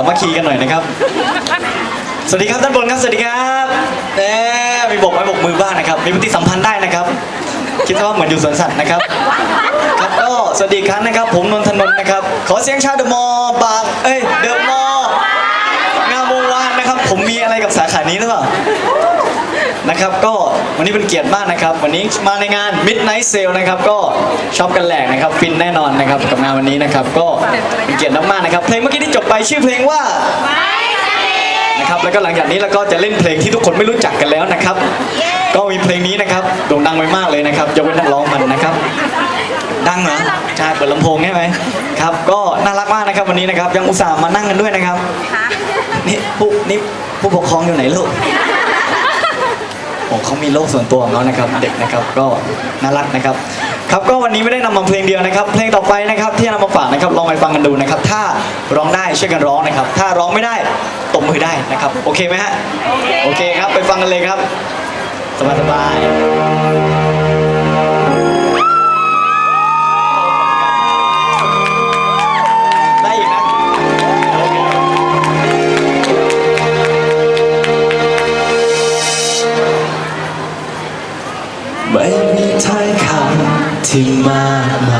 ามัคคีกันหน่อยนะครับ สวัสดีครับด้านบนครับสวัสดีครับเอ๊มีบกไม้บกมือบ้างนะครับ มีปฏิสัมพันธ์ได้นะครับ คิดว่าเหมือนอยู่สวนสัตว์นะครับครับก็สวัสดีครั้งนะครับ ผมนนทนนท์นะครับ ขอเสียงชาเดอะมอบางเอ้ยเดอะมองามวงวานนะครับ ผมมีอะไรกับสาขานี้หรือเปล่านะครับ ก็ วันนี้เป็นเกียรติมากนะครับ วันนี้มาในงาน Midnight Sale นะครับ ก็ช็อปกันแหลกนะครับฟินแน่นอนนะครับกับงานวันนี้นะครับ ก็เป็นเกียรติมากๆนะครับ เพลงเมื่อกี้ที่จบไปชื่อเพลงว่านะครับแล้วก็หลังจากนี้เราก็จะเล่นเพลงที่ทุกคนไม่รู้จักกันแล้วนะครับ ก็มีเพลงนี้นะครับโด่งดังไปมากเลยนะครับยกเว้นนักร้องมันนะครับ ดังเหรอใช่เปิดลำโพงใช่ไหมครับ ก็น่ารักมากนะครับวันนี้นะครับ ยังอุตส่าห์มานั่งกันด้วยนะครับนี่ผู้นี่ผู้ปกครองอยู่ไหนลูก โอ้เขามีโลกส่วนตัวของเขานะครับเด็กนะครับก็น่ารักนะครับ ครับก็วันนี้ไม่ได้นำมาเพลงเดียวนะครับ เพลงต่อไปนะครับที่นำมาฝากนะครับลองไปฟังกันดูนะครับ ถ้าร้องได้ช่วยกันร้องนะครับ ถ้าร้องไม่ได้ตบมือได้นะครับ โอเคไหมฮะโอเคครับไปฟังกันเลยครับ สบายสำ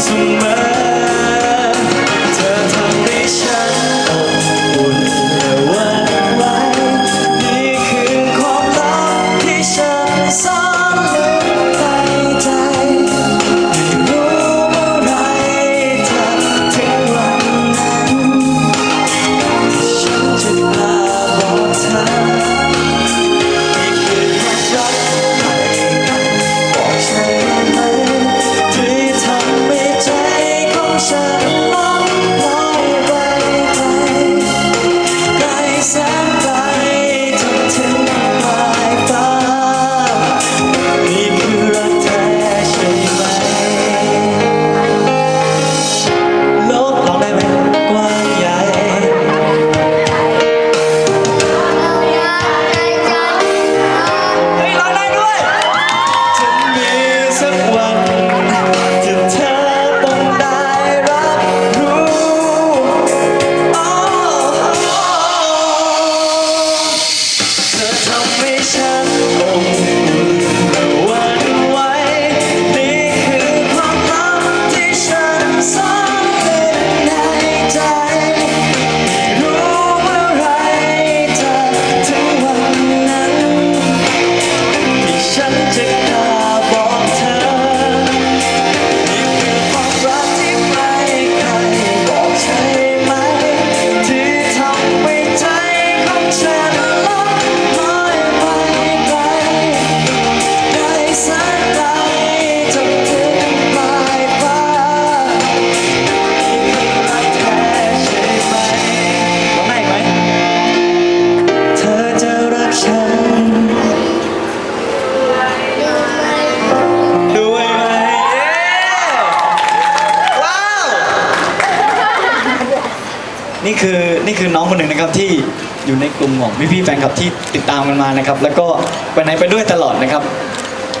So much. น้องคนหนึ่งนะครับที่อยู่ในกลุ่มของพี่ๆแฟนคลับที่ติดตามกันมานะครับ แล้วก็ไปไหนไปด้วยตลอดนะครับ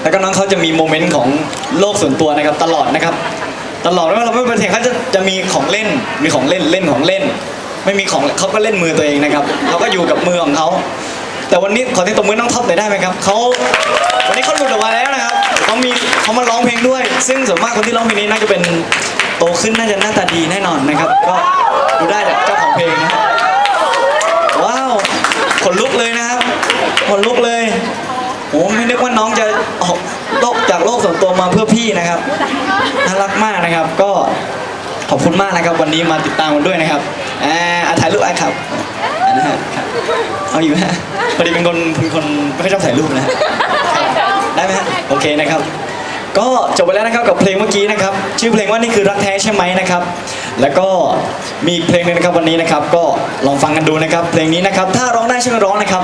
แล้วก็น้องเขาจะมีโมเมนต์ของโลกส่วนตัวนะครับตลอดนะครับ ตลอดไม่ว่าเราไม่ไปเทงเขาจะจะมีของเล่นมีของเล่นเล่นของเล่น ไม่มีของเขาก็เล่นมือตัวเองนะครับเขาก็อยู่กับมือของเขาแต่วันนี้ขอที่ตบมือน้องท็อปหน่อยได้ไหมครับเขาวันนี้เขาหลุดออกมาแล้วนะครับเขามีเขามาร้องเพลงด้วย ซึ่งส่วนมากคนที่ร้องเพลงนี้น่าจะเป็นโตขึ้นน่าจะหน้าตาดีแน่นอนนะครับ ก็ดูได้จากเจ้าของเพลงนะว้าวข นลุกเลยนะครับขนลุกเลยโอ้ไม่นึกว่าน้องจะออกโลกจากโลกส่วนตัวมาเพื่อพี่นะครับน่ารักมากนะครับ ก็ขอบคุณมากนะครับ วันนี้มาติดตามกันด้วยนะครับอ่าถ่ายรูปไอ้ครับนะฮะเอาอยู่ฮะพอดีเป็นคนเป็นคนไม่ค่อยชอบถ่ายรูปนะฮะได้ไหมฮะโอเคนะครับ ก็จบไปแล้วนะครับกับเพลงเมื่อกี้นะครับ ชื่อเพลงว่านี่คือรักแท้ใช่ไหมนะครับ แล้วก็มีเพลงนึงนะครับวันนี้นะครับ ก็ลองฟังกันดูนะครับ เพลงนี้นะครับ ถ้าร้องได้ช่วยร้องนะครับ